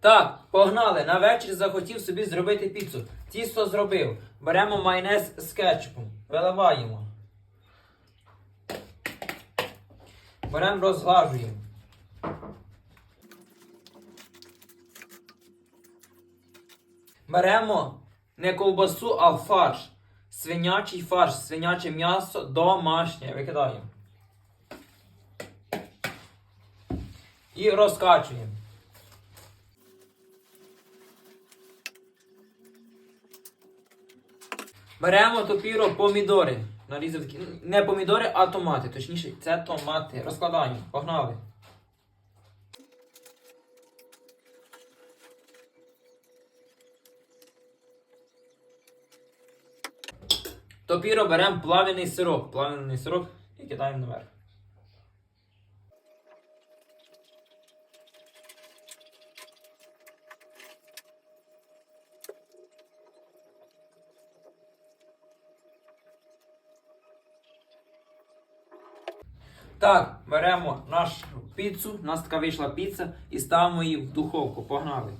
Так, погнали. На вечір захотів собі зробити піцу. Тісто зробив. Беремо майонез з кетчупом. Виливаємо. Беремо розглажуємо. Беремо не ковбасу, а фарш. Свинячий фарш, свиняче м'ясо домашнє. Викидаємо. І розкачуємо. Беремо топіро помідори. Нарізав такі- не помідори, а томати. Точніше, це томати. Розкладаємо. Погнали. Топіро беремо плавлений сирок. Плавлений сирок і кидаємо наверх. Так, беремо нашу піцу, у нас така вийшла піца, і ставимо її в духовку. Погнали.